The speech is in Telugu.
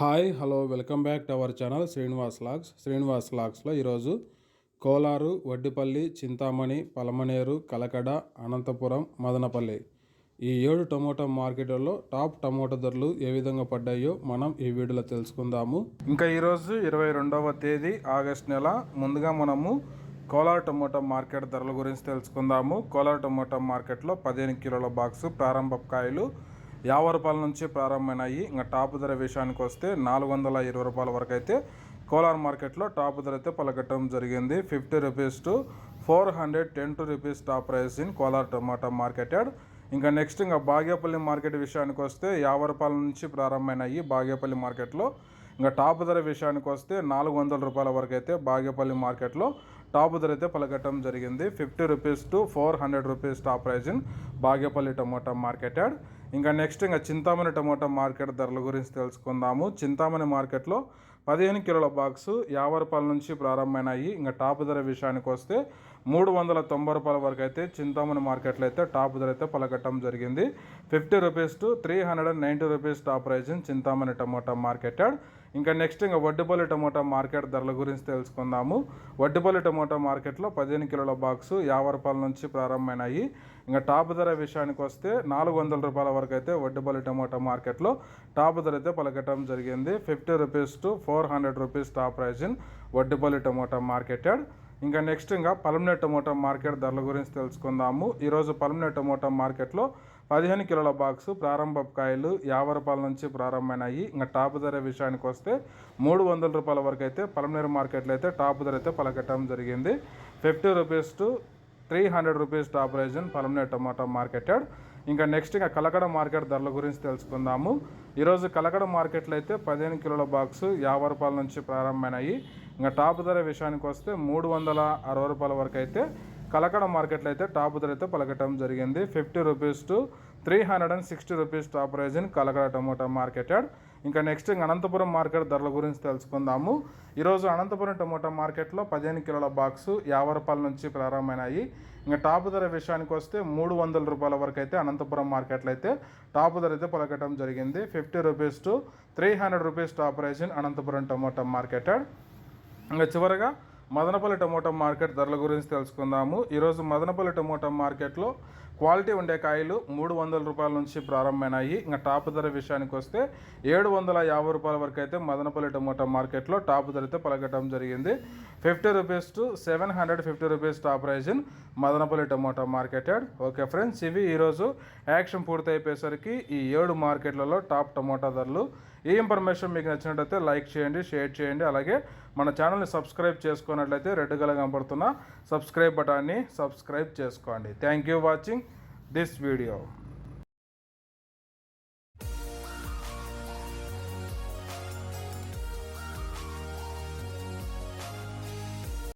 Hi hello welcome back to our channel Srinivas logs. Srinivas లాగ్స్లో ఈరోజు కోలారు వడ్డిపల్లి చింతామణి పలమనేరు కలకడ అనంతపురం మదనపల్లి ఈ ఏడు టమోటా మార్కెట్లలో టాప్ టమోటా ధరలు ఏ విధంగా పడ్డాయో మనం ఈ వీడియోలో తెలుసుకుందాము. ఇంకా ఈరోజు ఇరవై రెండవ తేదీ ఆగస్ట్ నెల. ముందుగా మనము కోలార్ టమోటా మార్కెట్ ధరల గురించి తెలుసుకుందాము. కోలార్ టమోటా మార్కెట్లో పదిహేను కిలోల బాక్సు ప్రారంభ కాయలు యాభై రూపాయల నుంచి ప్రారంభమైనాయి. ఇంకా టాప్ ధర విషయానికి వస్తే నాలుగు వందల ఇరవై రూపాయల వరకు అయితే కోలార్ మార్కెట్లో టాప్ ధర అయితే పలకట్టడం జరిగింది. Fifty rupees to four hundred ten to rupees top price in Kolar tomato market ఇంకా నెక్స్ట్ ఇంకా బాగేపల్లి మార్కెట్ విషయానికి వస్తే యాభై రూపాయల నుంచి ప్రారంభమైనాయి బాగేపల్లి మార్కెట్లో. ఇంకా టాప్ ధర విషయానికి వస్తే నాలుగు వందల రూపాయల వరకు అయితే బాగేపల్లి మార్కెట్లో టాప్ ధర అయితే పలకట్టడం జరిగింది. Fifty rupees to four hundred rupees top price in Bagepalli tomato market yard. ఇంకా నెక్స్ట్ ఇంకా చింతామణి టమోటా మార్కెట్ ధరల గురించి తెలుసుకుందాము. చింతామణి మార్కెట్లో పదిహేను కిలోల బాక్సు యాభై రూపాయల నుంచి ప్రారంభమైనాయి. ఇంకా టాప్ ధర విషయానికి వస్తే మూడు వందల తొంభై రూపాయల వరకు అయితే చింతామణి మార్కెట్లో అయితే టాప్ ధర అయితే పలకట్టడం జరిగింది. Fifty rupees to three hundred and ninety rupees top price Chintamani tomato market ఇంకా నెక్స్ట్ ఇంకా వడ్డుపల్లి టమోటా మార్కెట్ ధరల గురించి తెలుసుకుందాము. వడ్డుపల్లి టమోటా మార్కెట్లో పదిహేను కిలోల బాక్సు యాభై రూపాయల నుంచి ప్రారంభమైనాయి. ఇంకా టాప్ ధర విషయానికి వస్తే నాలుగు వందల రూపాయల వరకు అయితే వడ్డుపల్లి టమోటా మార్కెట్లో టాప్ ధర అయితే పలకటం జరిగింది. Fifty rupees to four hundred rupees top price in Vaddipalli tomato market yard ఇంకా నెక్స్ట్ ఇంకా పలమనే టమోటా మార్కెట్ ధరల గురించి తెలుసుకుందాము. ఈరోజు పలమనే టమోటా మార్కెట్లో పదిహేను కిలోల బాక్స్ ప్రారంభ కాయలు యాభై రూపాయల నుంచి ప్రారంభమైనాయి. ఇంకా టాప్ ధర విషయానికి వస్తే మూడు వందల రూపాయల వరకు అయితే పలమనేరు మార్కెట్లో అయితే టాప్ ధర అయితే పలకెట్టడం జరిగింది. Fifty rupees to three hundred rupees top price in Palamaner tomato market yard. ఇంకా నెక్స్ట్ ఇంకా కలకడ మార్కెట్ ధరల గురించి తెలుసుకుందాము. ఈరోజు కలకడ మార్కెట్లో అయితే పదిహేను కిలోల బాక్సు యాభై రూపాయల నుంచి ప్రారంభమైనాయి. ఇంకా టాప్ ధర విషయానికి వస్తే మూడు వందల అరవై రూపాయల వరకు అయితే కలకడ మార్కెట్లో అయితే టాప్ ధర అయితే పలకటం జరిగింది. Fifty rupees to three hundred and sixty rupees top price in Kalakada tomato market yard. ఇంకా నెక్స్ట్ ఇంకా అనంతపురం మార్కెట్ ధరల గురించి తెలుసుకుందాము. ఈరోజు అనంతపురం టమోటా మార్కెట్లో పదిహేను కిలోల బాక్సు యాభై రూపాయల నుంచి ప్రారంభమైనాయి. ఇంకా టాప్ ధర విషయానికి వస్తే మూడు వందల రూపాయల వరకు అయితే అనంతపురం మార్కెట్లో అయితే టాప్ ధర అయితే పలకటం జరిగింది. Fifty rupees to three hundred rupees top price in Anantapuram tomato market yard. ఇంకా చివరగా మదనపల్లి టమోటా మార్కెట్ ధరల గురించి తెలుసుకుందాము. ఈరోజు మదనపల్లి టమోటా మార్కెట్లో క్వాలిటీ ఉండే కాయలు మూడు వందల రూపాయల నుంచి ప్రారంభమైనాయి. ఇంకా టాప్ ధర విషయానికి వస్తే ఏడు వందల యాభై రూపాయల వరకు అయితే మదనపల్లి టమోటా మార్కెట్లో టాప్ ధర అయితే పలకటం జరిగింది. Fifty rupees to seven hundred fifty rupees top price in Madanapalle tomato market yard. Okay friends ఇవి ఈరోజు యాక్షన్ పూర్తి అయిపోయేసరికి ఈ ఏడు మార్కెట్లలో టాప్ టమోటా ధరలు. ఈ ఇన్ఫర్మేషన్ మీకు నచ్చినట్లయితే లైక్ చేయండి షేర్ చేయండి. అలాగే మన ఛానల్ని సబ్స్క్రైబ్ చేసుకున్నట్లయితే రెడ్ కలర్ కనపడుతున్న సబ్స్క్రైబ్ బటాన్ని సబ్స్క్రైబ్ చేసుకోండి. Thank you watching. this video.